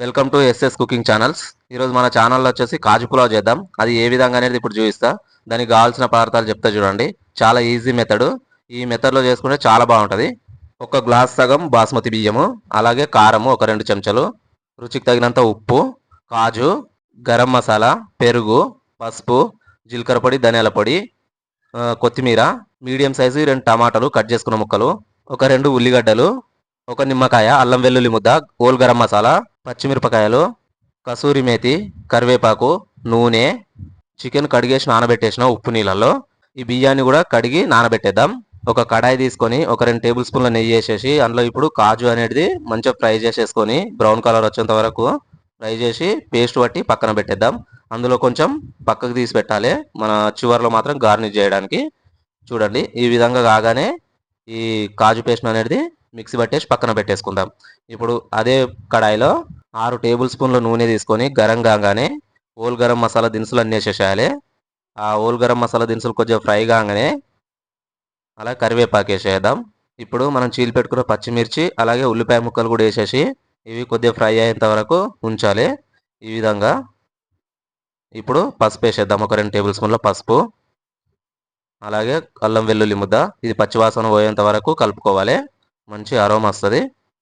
Welcome to SS cooking channels. ఈరోజు మన ఛానల్లో వచ్చేసి కాజు పులావ్ చేద్దాం. అది ఏ విధంగా అనేది ఇప్పుడు చూపిస్తా. దానికి కావాల్సిన పదార్థాలు చెప్తా చూడండి. చాలా ఈజీ మెథడ్ ఈ మెథడ్లో చేసుకుంటే చాలా బాగుంటుంది. ఒక గ్లాస్ సగం బాస్మతి బియ్యము అలాగే కారము ఒక రెండు చెంచాలు రుచికి తగినంత ఉప్పు కాజు గరం మసాలా పెరుగు పసుపు జీలకర్ర పొడి ధనియాల పొడి కొత్తిమీర మీడియం సైజు రెండు టమాటాలు కట్ చేసుకున్న ముక్కలు ఒక రెండు ఉల్లిగడ్డలు ఒక నిమ్మకాయ అల్లం వెల్లుల్లి ముద్ద ఓల్ గరం మసాలా పచ్చిమిరపకాయలు కసూరి మేతి కరివేపాకు నూనె చికెన్ కడిగేసి నానబెట్టేసిన ఉప్పు నీళ్ళల్లో ఈ బియ్యాన్ని కూడా కడిగి నానబెట్టేద్దాం. ఒక కడాయి తీసుకొని ఒక రెండు టేబుల్ స్పూన్ల నెయ్యి వేసేసి అందులో ఇప్పుడు కాజు అనేది మంచిగా ఫ్రై చేసేసుకొని బ్రౌన్ కలర్ వచ్చేంత వరకు ఫ్రై చేసి పేస్ట్ పట్టి పక్కన పెట్టేద్దాం. అందులో కొంచెం పక్కకు తీసి పెట్టాలి. మన చివర్లో మాత్రం గార్నిష్ చేయడానికి. చూడండి ఈ విధంగా కాగానే ఈ కాజు పేస్ట్ అనేది మిక్సీ పట్టేసి పక్కన పెట్టేసుకుందాం. ఇప్పుడు అదే కడాయిలో ఆరు టేబుల్ స్పూన్ల నూనె తీసుకొని గరం కాగానే ఓల్ గరం మసాలా దినుసులు అన్నీ వేసేసేయాలి. ఆ ఓల్ గరం మసాలా దినుసులు కొంచెం ఫ్రై కాగానే అలా కరివేపాకు వేసేద్దాం. ఇప్పుడు మనం చీలి పెట్టుకున్న పచ్చిమిర్చి అలాగే ఉల్లిపాయ ముక్కలు కూడా వేసేసి ఇవి కొద్దిగా ఫ్రై అయ్యేంత వరకు ఉంచాలి. ఈ విధంగా ఇప్పుడు పసుపు వేసేద్దాం. ఒక రెండు టేబుల్ స్పూన్ల పసుపు. అలాగే అల్లం వెల్లుల్లి ముద్ద. ఇది పచ్చివాసన పోయేంత వరకు కలుపుకోవాలి. మంచి అరోమా వస్తుంది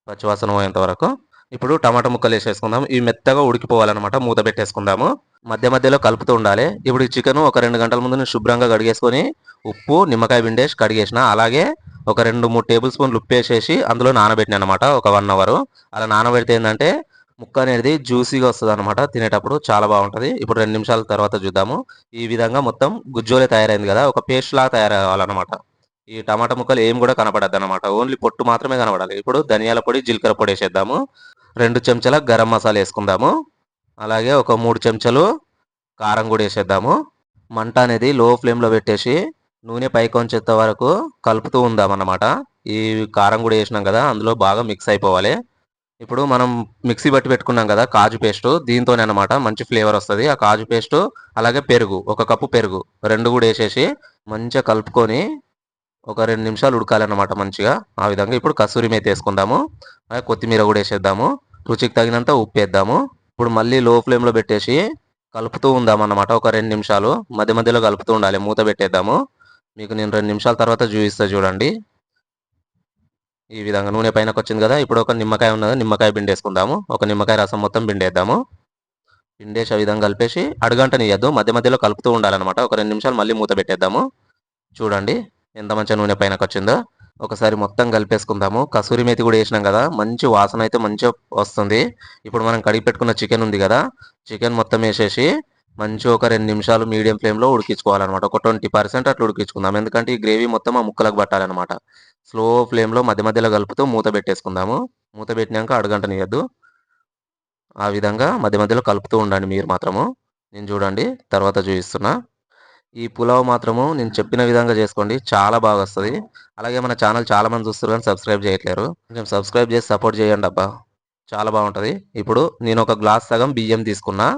పచ్చివాసన పోయేంత వరకు. ఇప్పుడు టమాటా ముక్కలు వేసేసుకుందాం. ఇవి మెత్తగా ఉడికిపోవాలన్నమాట. మూత పెట్టేసుకుందాము. మధ్య మధ్యలో కలుపుతూ ఉండాలి. ఇప్పుడు ఈ చికెన్ ఒక రెండు గంటల ముందు నేను శుభ్రంగా కడిగేసుకొని ఉప్పు నిమ్మకాయ పిండేసి కడిగేసిన. అలాగే ఒక రెండు మూడు టేబుల్ స్పూన్లు ఉప్పు వేసేసి అందులో నానబెట్టిన అనమాట ఒక వన్ అవర్. అలా నానబెడితే ఏంటంటే ముక్క అనేది జ్యూసీగా వస్తుంది అనమాట తినేటప్పుడు చాలా బాగుంటుంది. ఇప్పుడు రెండు నిమిషాల తర్వాత చూద్దాము. ఈ విధంగా మొత్తం గుజ్జోలే తయారైంది కదా. ఒక పేస్ట్ లాగా తయారవ్వాలన్నమాట. ఈ టమాటా ముక్కలు ఏం కూడా కనపడద్దు అనమాట ఓన్లీ పొట్టు మాత్రమే కనపడాలి. ఇప్పుడు ధనియాల పొడి జీలకర్ర పొడి వేసేద్దాము. రెండు చెంచాల గరం మసాలా వేసుకుందాము. అలాగే ఒక మూడు చెంచాలు కారం కూడా వేసేద్దాము. మంట అనేది లో ఫ్లేమ్లో పెట్టేసి నూనె పైకి వచ్చేంత వరకు కలుపుతూ ఉందామన్నమాట. ఈ కారం కూడా వేసినాం కదా. అందులో బాగా మిక్స్ అయిపోవాలి. ఇప్పుడు మనం మిక్సీ బట్టి పెట్టుకున్నాం కదా కాజు పేస్ట్. దీంతోనే అనమాట మంచి ఫ్లేవర్ వస్తుంది. ఆ కాజు పేస్ట్ అలాగే పెరుగు ఒక కప్పు పెరుగు రెండు కూడా వేసేసి మంచిగా కలుపుకొని ఒక రెండు నిమిషాలు ఉడకాలన్నమాట మంచిగా. ఆ విధంగా ఇప్పుడు కసూరి మేతి వేసుకుందాము. అలాగే కొత్తిమీర కూడా వేసేద్దాము. రుచికి తగినంత ఉప్పు వేద్దాము. ఇప్పుడు మళ్ళీ లో ఫ్లేమ్లో పెట్టేసి కలుపుతూ ఉందాం అన్నమాట ఒక రెండు నిమిషాలు. మధ్య మధ్యలో కలుపుతూ ఉండాలి. మూత పెట్టేద్దాము. మీకు నేను రెండు నిమిషాల తర్వాత చూపిస్తా చూడండి. ఈ విధంగా నూనె పైనకి వచ్చింది కదా ఇప్పుడు ఒక నిమ్మకాయ ఉన్నది నిమ్మకాయ పిండేసుకుందాము. ఒక నిమ్మకాయ రసం మొత్తం పిండేద్దాము. పిండేసి ఆ విధంగా కలిపేసి అడుగంటనియద్దు మధ్య మధ్యలో కలుపుతూ ఉండాలన్నమాట. ఒక రెండు నిమిషాలు మళ్ళీ మూత పెట్టేద్దాము. చూడండి ఎంత మంచిగా నూనె పైనకు వచ్చిందో ఒకసారి మొత్తం కలిపేసుకుందాము. కసూరి మేతి కూడా వేసినాం కదా మంచి వాసన అయితే మంచిగా వస్తుంది. ఇప్పుడు మనం కడిగి పెట్టుకున్న చికెన్ ఉంది కదా చికెన్ మొత్తం వేసేసి మంచి ఒక రెండు నిమిషాలు మీడియం ఫ్లేమ్లో ఉడికించుకోవాలన్నమాట. ఒక ట్వంటీ పర్సెంట్ అట్లా ఉడికించుకుందాం. ఎందుకంటే ఈ గ్రేవీ మొత్తం ఆ ముక్కలకు పట్టాలన్నమాట. స్లో ఫ్లేమ్లో మధ్య మధ్యలో కలుపుతూ మూత పెట్టేసుకుందాము. మూత పెట్టినాక అడగంటనియద్దు. ఆ విధంగా మధ్య మధ్యలో కలుపుతూ ఉండండి మీరు మాత్రము. నేను చూడండి తర్వాత చూపిస్తున్నా. ఈ పులావ్ మాత్రము నేను చెప్పిన విధంగా చేసుకోండి. చాలా బాగా వస్తుంది. అలాగే మన ఛానల్ చాలా మంది చూస్తారు కానీ సబ్స్క్రైబ్ చేయట్లేరు. కొంచెం సబ్స్క్రైబ్ చేసి సపోర్ట్ చేయండి అబ్బా. చాలా బాగుంటుంది. ఇప్పుడు నేను ఒక గ్లాస్ సగం బియ్యం తీసుకున్నా.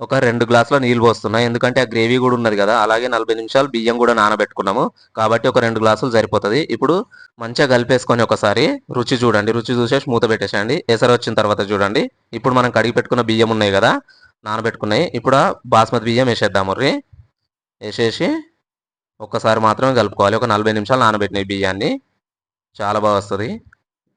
ఒక రెండు గ్లాసుల నీళ్ళు పోస్తున్నా. ఎందుకంటే ఆ గ్రేవీ కూడా ఉన్నది కదా. అలాగే నలభై నిమిషాలు బియ్యం కూడా నానబెట్టుకున్నాము. కాబట్టి ఒక రెండు గ్లాసులు సరిపోతుంది. ఇప్పుడు మంచిగా కలిపేసుకొని ఒకసారి రుచి చూడండి. రుచి చూసేసి మూత పెట్టేసేయండి. ఎసరు వచ్చిన తర్వాత చూడండి. ఇప్పుడు మనం కడిగి పెట్టుకున్న బియ్యం ఉన్నాయి కదా. నానబెట్టుకున్నాయి. ఇప్పుడు బాస్మతి బియ్యం వేసేద్దాము రీ వేసేసి ఒక్కసారి మాత్రమే కలుపుకోవాలి. ఒక నలభై నిమిషాలు నానబెట్టినాయి బియ్యాన్ని. చాలా బాగా వస్తుంది.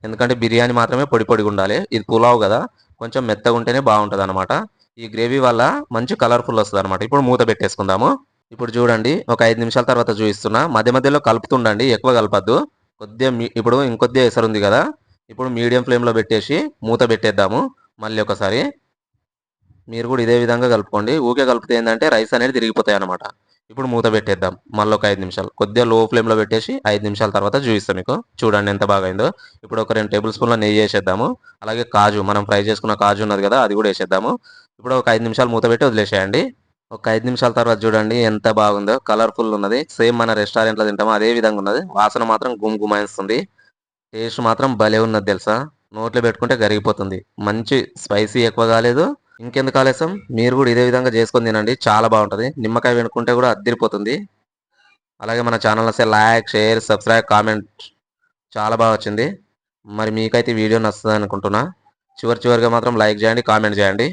ఎందుకంటే బిర్యానీ మాత్రమే పొడి పొడిగా ఉండాలి. ఇది పులావ్ కదా. కొంచెం మెత్తగా ఉంటేనే బాగుంటుంది అనమాట ఈ గ్రేవీ వల్ల మంచి కలర్ఫుల్ వస్తుంది అనమాట ఇప్పుడు మూత పెట్టేసుకుందాము. ఇప్పుడు చూడండి ఒక ఐదు నిమిషాల తర్వాత చూపిస్తున్నా. మధ్య మధ్యలో కలుపుతుండండి ఎక్కువ కలపద్దు. కొద్దిగా మీ- ఇప్పుడు ఇంకొద్దిగా ఎసరు ఉంది కదా ఇప్పుడు మీడియం ఫ్లేమ్లో పెట్టేసి మూత పెట్టేద్దాము. మళ్ళీ ఒకసారి. మీరు కూడా ఇదే విధంగా కలుపుకోండి. ఊకే కలిపితే ఏంటంటే రైస్ అనేది తిరిగిపోతాయి అనమాట ఇప్పుడు మూత పెట్టేద్దాం. మళ్ళీ ఒక ఐదు నిమిషాలు. కొద్దిగా లో ఫ్లేమ్లో పెట్టేసి ఐదు నిమిషాల తర్వాత చూపిస్తాం మీకు. చూడండి ఎంత బాగా అయిందో. ఇప్పుడు ఒక రెండు టేబుల్ స్పూన్ల నెయ్యి వేసేద్దాము. అలాగే కాజు మనం ఫ్రై చేసుకున్న కాజు ఉన్నది కదా అది కూడా వేసేద్దాము. ఇప్పుడు ఒక ఐదు నిమిషాలు మూత పెట్టి వదిలేసేయండి. ఒక ఐదు నిమిషాల తర్వాత చూడండి ఎంత బాగుందో. కలర్ఫుల్ ఉన్నది. సేమ్ మన రెస్టారెంట్లో తింటామో అదే విధంగా ఉన్నది. వాసన మాత్రం గుమ్ గుమాయిస్తుంది టేస్ట్ మాత్రం భలే ఉన్నది తెలుసా? నోట్లో పెట్టుకుంటే కరిగిపోతుంది. మంచి స్పైసీ ఎక్కువ కాలేదు. ఇంకెందుకు ఆలస్యం? మీరు కూడా ఇదే విధంగా చేసుకొని తినండి. చాలా బాగుంటుంది. నిమ్మకాయ వెనుకుంటే కూడా అద్దరిపోతుంది. అలాగే మన ఛానల్ వస్తే లైక్ షేర్ సబ్స్క్రైబ్ కామెంట్ చాలా బాగా వచ్చింది. మరి మీకైతే వీడియో నచ్చుతుంది అనుకుంటున్నా. చివరి చివరిగా మాత్రం లైక్ చేయండి కామెంట్ చేయండి.